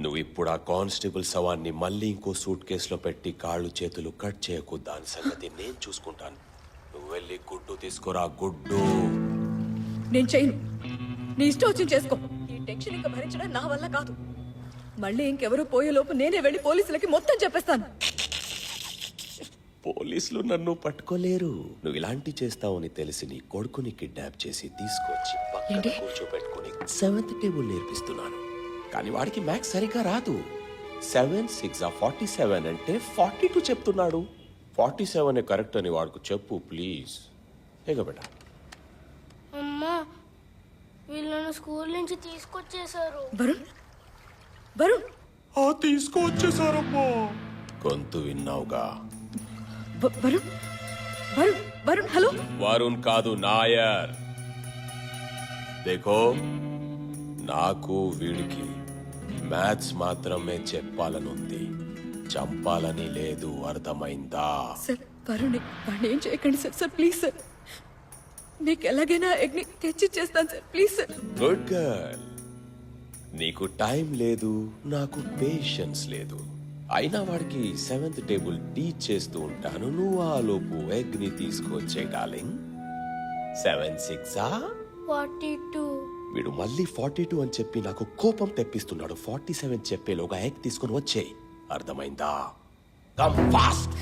నువ్వు ఇప్పుడు ఆ కానిస్టేబుల్ శవాన్ని మళ్ళీ ఇంకో సూట్ కేసులో పెట్టి కాళ్ళు చేతులు కట్ చేయకు. దాని సంగతి నేను చూసుకుంటాను. నువ్వు వెళ్ళి గుడ్డు తీసుకురా గుడ్డు. నేను చేయను. నీ ఇష్టం వచ్చింది చేసుకో. ఈ టెన్షన్ ఇంకా భరించడం నా వల్ల కాదు. మళ్ళీ ఇంకెవరూ పోయేలోపు నేనే వెళ్ళి పోలీసులకి మొత్తం చెప్పేస్తాను. పోలీసులు నన్ను పట్టుకోలేరు. నువ్వు ఇలాంటి చేస్తావని తెలిసి నీ కొడుకుని కిడ్నాప్ చేసి తీసుకొచ్చి పక్కన ఏంటి? కూర్చోబెట్టుకుని సెవెంత్ టేబుల్ నేర్పిస్తున్నాను. కానీ వాడికి మ్యాథ్స్ సరిగా రాదు. సెవెన్ సిక్స్ ఆ ఫార్టీ సెవెన్ అంటే ఫార్టీ టూ చెప్తున్నాడు. ఫార్టీ సెవెన్ కరెక్ట్ అని వాడికి చెప్పు ప్లీజ్ ఏగబెట అమ్మా వీళ్ళను స్కూల్ నుంచి తీసుకొచ్చేసారు వరుణ్ వరుణ్. తీసుకొచ్చేసారమ్మా గొంతు విన్నావుగా? వ- వరుణ్ వరుణ్ వరుణ్ హలో. వరుణ్ కాదు నాయర్. దేఖో నాకు వీడికి మ్యాథ్స్ మాత్రమే చెప్పాలనుంది. చంపాలని లేదు అర్థమైందా? సార్ వరుణ్ వాడిని ఏం చేయకండి సార్ సార్ ప్లీజ్ సార్. మీకు ఎలాగైనా ఎగ్ని తెచ్చి చేస్తాను sir please sir. Good girl. నీకు టైం లేదు నాకు పేషెన్స్ లేదు. అయినా వాడికి సెవెంత్ టేబుల్ టీచ్ చేస్తూ ఉంటాను. నువ్వు ఆ లోపు ఎగ్ని తీసుకొచ్చే డార్లింగ్. సెవెన్ సిక్సా? Forty two. వీడు మళ్ళీ ఫార్టీ టూ అని చెప్పి నాకు కోపం తెప్పిస్తున్నాడు. ఫార్టీ సెవెన్ చెప్పేలోగా ఎగ్ తీసుకుని వచ్చేయి. అర్థమైందా? కమ్ ఫాస్ట్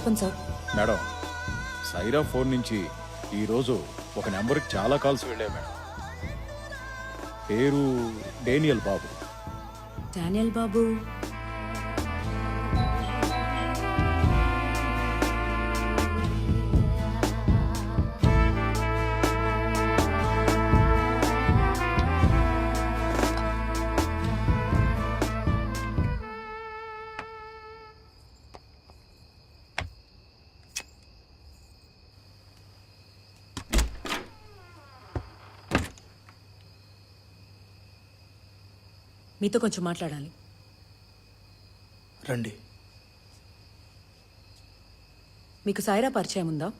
చెప్పండి సార్. మేడం సైరా ఫోన్ నుంచి ఈరోజు ఒక నెంబర్కి చాలా కాల్స్ వెళ్ళాయి మేడం. పేరు డేనియల్ బాబు. డానియల్ బాబు? మీతో కొంచెం మాట్లాడాలి. రండి. మీకు సాయిరా పరిచయం ఉందా?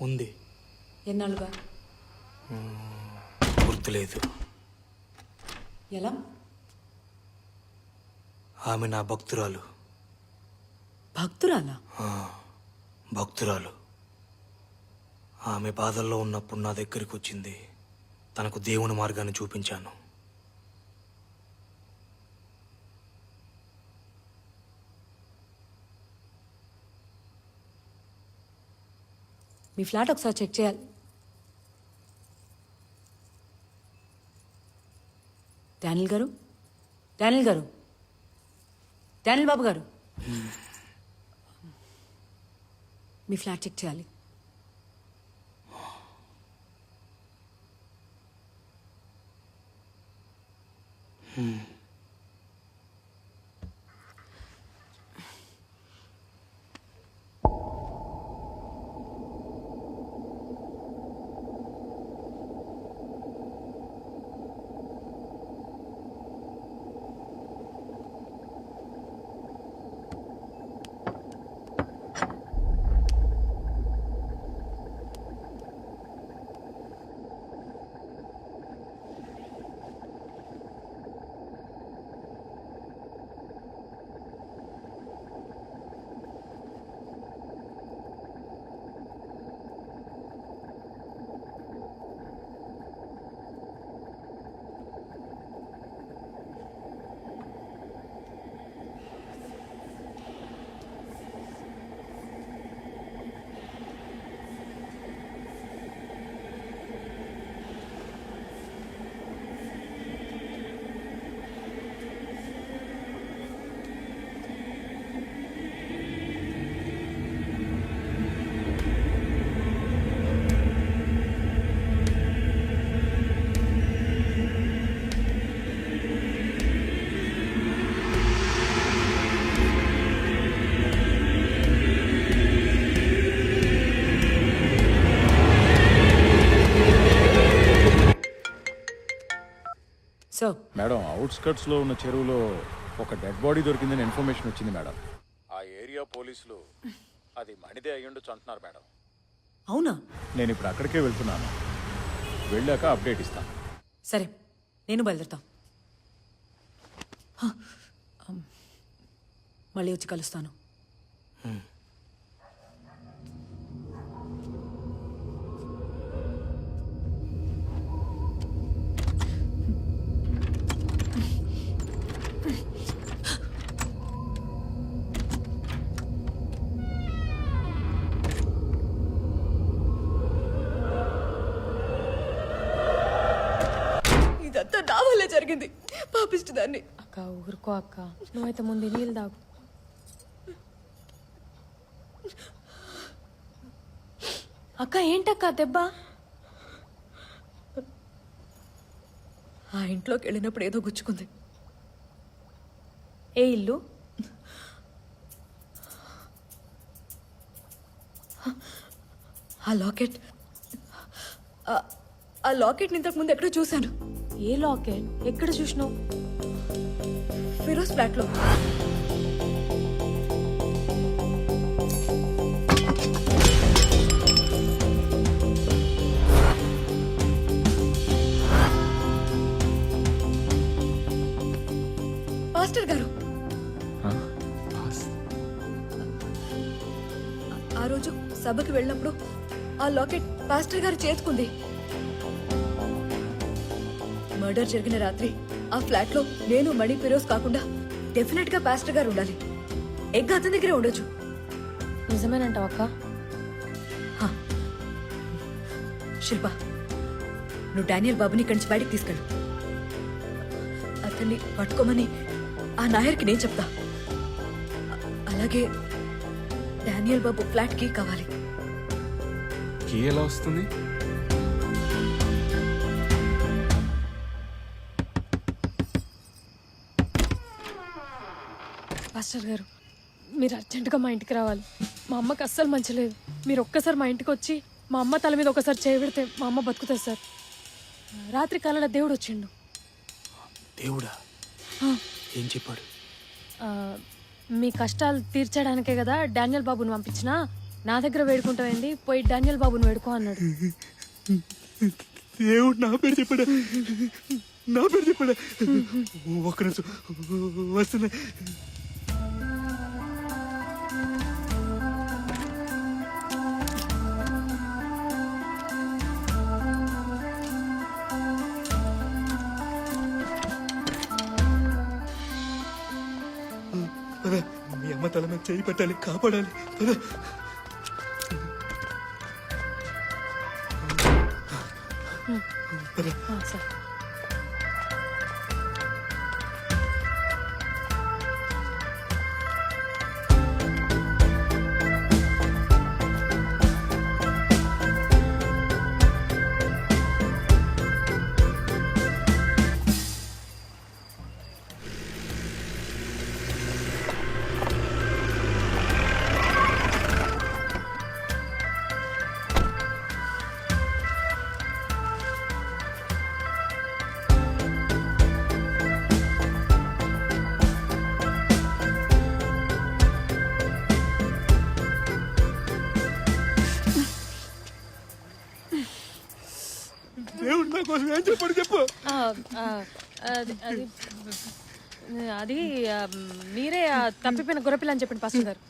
ఉంది. ఎన్నాళ్ళుగా? గుర్తులేదు. ఎలా? ఆమె నా భక్తురాలు. భక్తురాలా? భక్తురాలు. ఆమె బాధల్లో ఉన్నప్పుడు నా దగ్గరికి వచ్చింది. తనకు దేవుని మార్గాన్ని చూపించాను. మీ ఫ్లాట్ ఒకసారి చెక్ చేయాలి. డానిల్ గారు? డానిల్ గారు? డానిల్ బాబు గారు? మీ ఫ్లాట్ చెక్ చేయాలి. Mm. మేడం అవుట్స్కట్స్లో ఉన్న చెరువులో ఒక డెడ్ బాడీ దొరికిందని ఇన్ఫర్మేషన్ వచ్చింది మేడం. ఆ ఏరియా పోలీసులు అది మణిదే అయ్యుండొచ్చు అంటున్నారు మేడం. అవునా? నేను ఇప్పుడు అక్కడికే వెళ్తున్నాను. వెళ్ళాక అప్డేట్ ఇస్తాను. సరే నేను బయలుదేరుతా. మళ్ళీ వచ్చి కలుస్తాను. దాన్ని. అక్క ఊరుకో అక్క. నువ్వైతే ముందు నీళ్ళు తాగు. అక్క ఏంటక్క దెబ్బ? ఆ ఇంట్లోకి వెళ్ళినప్పుడు ఏదో గుచ్చుకుంది. ఏ ఇల్లు? ఆ లాకెట్. ఆ- ఆ లాకెట్ ఇంతకు ముందు ఎక్కడో చూశాను. ఏ లాకెట్? ఎక్కడ చూసినావు? ఫిరోజ్ ఫ్లాట్లో. మాస్టర్ గారు. ఆ? రోజు సభకి వెళ్ళినప్పుడు ఆ లాకెట్ పాస్టర్ గారు చేతుకుంది. మర్డర్ జరిగిన రాత్రి ఆ ఫ్లాట్లో నేను మణి ఫిరోజ్ కాకుండా డెఫినెట్గా పాస్టర్ గారు ఉండాలి. ఎగ్ అతని దగ్గరే ఉండొచ్చు. నిజమేనంటావు అక్క. హా. శిల్ప నువ్వు డానియల్ బాబుని ఇక్కడి నుంచి బయటికి తీసుకెళ్ళు. అతన్ని పట్టుకోమని ఆ నాయర్కి నేను చెప్తా. అలాగే డానియల్ బాబు ఫ్లాట్కి కావాలి. కీ ఎలా వస్తుంది? పాస్టర్ గారు మీరు అర్జెంటుగా మా ఇంటికి రావాలి. మా అమ్మకి అస్సలు మంచిలేదు. మీరు ఒక్కసారి మా ఇంటికి వచ్చి మా అమ్మ తల మీద ఒకసారి చేయబెడితే మా అమ్మ బతుకుతుంది సార్. రాత్రి కాలంలో దేవుడు వచ్చిండు. దేవుడా? ఏం చెప్పాడు? మీ కష్టాలు తీర్చడానికే కదా డానియల్ బాబుని పంపించినా? నా దగ్గర వేడుకుంటావేంది పోయి డానియల్ బాబుని వేడుకో అన్నాడు. దేవుడు నా పేరు చెప్పడా? నా పేరు చెప్పడా? ఒక్క వస్తున్నా. మనం చేయి పెట్టాలి కాపాడాలి. పద. ఏం చెప్పాడు చెప్పు. ఆ, ఆ, అది అది అది ఆ, మీరే ఆ తప్పిపోయిన గొర్రెపిల్ల అని చెప్పండి పాస్టర్ గారు.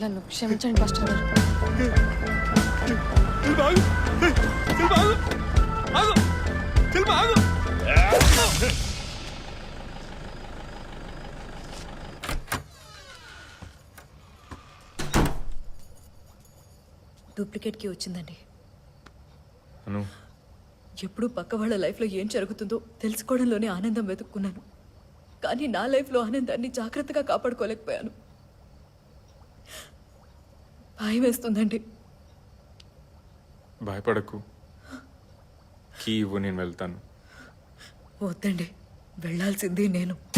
నన్ను క్షమించండి పాస్టర్ గారు. చెల్లి బాగు చెల్లి బాగు ఆగు. చెల్లి బాగు డూప్లికేట్కి వచ్చిందండి. అను. ఎప్పుడు పక్క వాళ్ళ లైఫ్లో ఏం జరుగుతుందో తెలుసుకోవడంలోనే ఆనందం వెతుక్కున్నాను. కానీ నా లైఫ్లో ఆనందాన్ని జాగ్రత్తగా కాపాడుకోలేకపోయాను. భయం వేస్తుందండి. భయపడకు. కీ ఇవ్వు నేను వెళ్తాను. వద్దండి. వెళ్ళాల్సింది నేను.